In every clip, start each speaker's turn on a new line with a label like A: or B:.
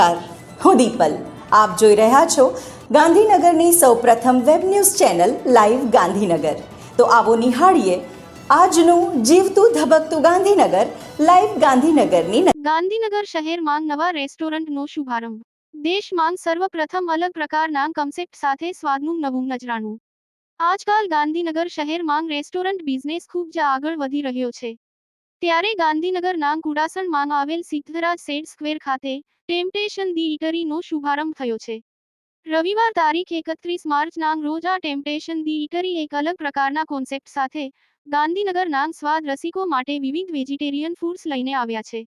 A: નમસ્કાર, હું દીપલ. આપ જોઈ રહ્યા છો ગાંધીનગરની સૌપ્રથમ web news channel live Gandhinagar. તો આવો નિહાળીએ આજનું જીવતું ધબકતું ગાંધીનગર, લાઈવ ગાંધીનગરની
B: ગાંધીનગર શહેરમાં નવા રેસ્ટોરન્ટનો શુભારંભ. દેશમાં સર્વપ્રથમ અલગ પ્રકારના કન્સેપ્ટ સાથે સ્વાદનું નવું નજરાણું. આજકાલ ગાંધીનગર શહેરમાં રેસ્ટોરન્ટ બિઝનેસ ખૂબ જ આગળ વધી રહ્યો છે. ત્યારે ગાંધીનગરના કુડાસણમાં આવેલ સિદ્ધરાજ સેડ સ્ક્વેર ખાતે ટેમ્પટેશન ધી ઇટરીનો શુભારંભ થયો છે. રવિવાર તારીખ એકત્રીસ માર્ચના રોજ આ ટેમ્પટેશન ધી ઇટરી એક અલગ પ્રકારના કોન્સેપ્ટ સાથે ગાંધીનગરના સ્વાદ રસિકો માટે વિવિધ વેજીટેરિયન ફૂડ્સ લઈને આવ્યા છે.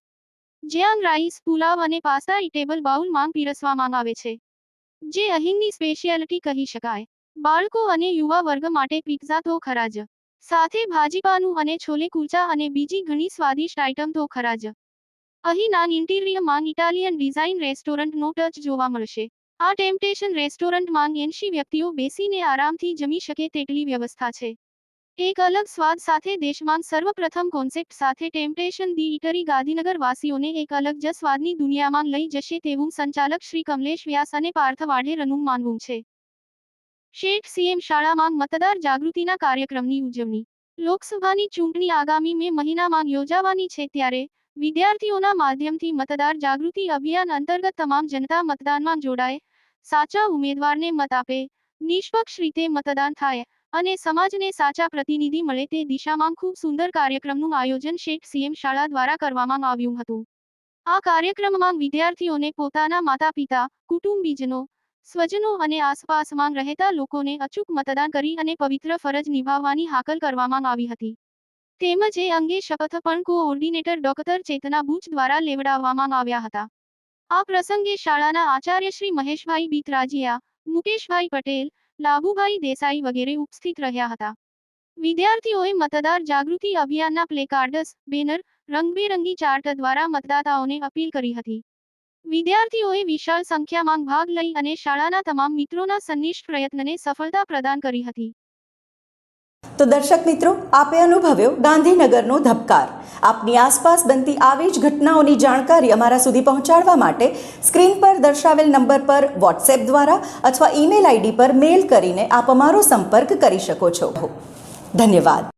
B: જ્યાં રાઈસ પુલાવ અને પાસ્તા ઇટેબલ બાઉલમાં પીરસવામાં આવે છે. જે અહીંની સ્પેશિયાલિટી કહી શકાય. બાળકો અને યુવા વર્ગ માટે પિઝા તો ખરા જ. સાથે ભાજીપાનું અને છોલે કુલચા અને બીજી ઘણી સ્વાદિષ્ટ આઇટમ તો ખરા જ. અહીંના ઇન્ટિરિયરમાં ઇટાલિયન ડિઝાઇન રેસ્ટોરન્ટનો ટચ જોવા મળશે. આ ટેમ્પટેશન રેસ્ટોરન્ટમાં એંશી વ્યક્તિઓ બેસીને આરામથી જમી શકે તેટલી વ્યવસ્થા છે. એક અલગ સ્વાદ સાથે દેશમાં સર્વપ્રથમ કોન્સેપ્ટ સાથે ટેમ્પટેશન દી ઇટરી ગાંધીનગર વાસીઓને એક અલગ જ સ્વાદની દુનિયામાં લઈ જશે તેવું સંચાલક શ્રી કમલેશ વ્યાસ અને પાર્થ વાઢેરનું માનવું છે. શેઠ સીએમ શાળામાં મતદાર જાગૃતિના કાર્યક્રમની ઉજવણી. લોકસભાની ચૂંટણી આગામી મે મહિનામાં યોજાવાની છે ત્યારે વિદ્યાર્થીઓના માધ્યમથી મતદાર જાગૃતિ અભિયાન અંતર્ગત તમામ જનતા મતદાનમાં જોડાય, સાચા ઉમેદવારને મત આપે, નિષ્પક્ષ રીતે મતદાન થાય અને સમાજને સાચા પ્રતિનિધિ મળે તે દિશામાં ખૂબ સુંદર કાર્યક્રમનું આયોજન શેઠ સીએમ શાળા દ્વારા કરવામાં આવ્યું હતું. આ કાર્યક્રમમાં વિદ્યાર્થીઓને પોતાના માતા પિતા કુટુંબીજનો સ્વજનો અને આસપાસમાં રહેતા લોકોને અચૂક મતદાન કરી અને પવિત્ર ફરજ નિભાવવાની હાકલ કરવામાં આવી હતી. તેમજ એ અંગે શપથ પણ કોઓર્ડિનેટર ડોક્ટર ચેતના બુચ દ્વારા લેવડાવવામાં આવ્યા હતા. આ પ્રસંગે શાળાના આચાર્ય શ્રી મહેશભાઈ બીતરાજીયા, મુકેશભાઈ પટેલ, લાભુભાઈ દેસાઈ વગેરે ઉપસ્થિત રહ્યા હતા. વિદ્યાર્થીઓએ મતદાર જાગૃતિ અભિયાનના પ્લેકાર્ડસ, બેનર, રંગબેરંગી ચાર્ટ દ્વારા મતદાતાઓને અપીલ કરી હતી. વિદ્યાર્થીઓએ વિશાળ સંખ્યામાં ભાગ લઈ અને શાળાના તમામ મિત્રોના સંનિષ્ઠ પ્રયત્નને સફળતા પ્રદાન કરી હતી.
A: તો દર્શક મિત્રો, આપે અનુભવ્યો ગાંધીનગરનો ધબકાર. આપની આસપાસ બનતી આવી જ ઘટનાઓની જાણકારી અમારા સુધી પહોંચાડવા માટે સ્ક્રીન પર દર્શાવેલ નંબર પર વોટ્સએપ દ્વારા અથવા ઈમેલ આઈડી પર મેલ કરીને આપ અમારો સંપર્ક કરી શકો છો. ધન્યવાદ.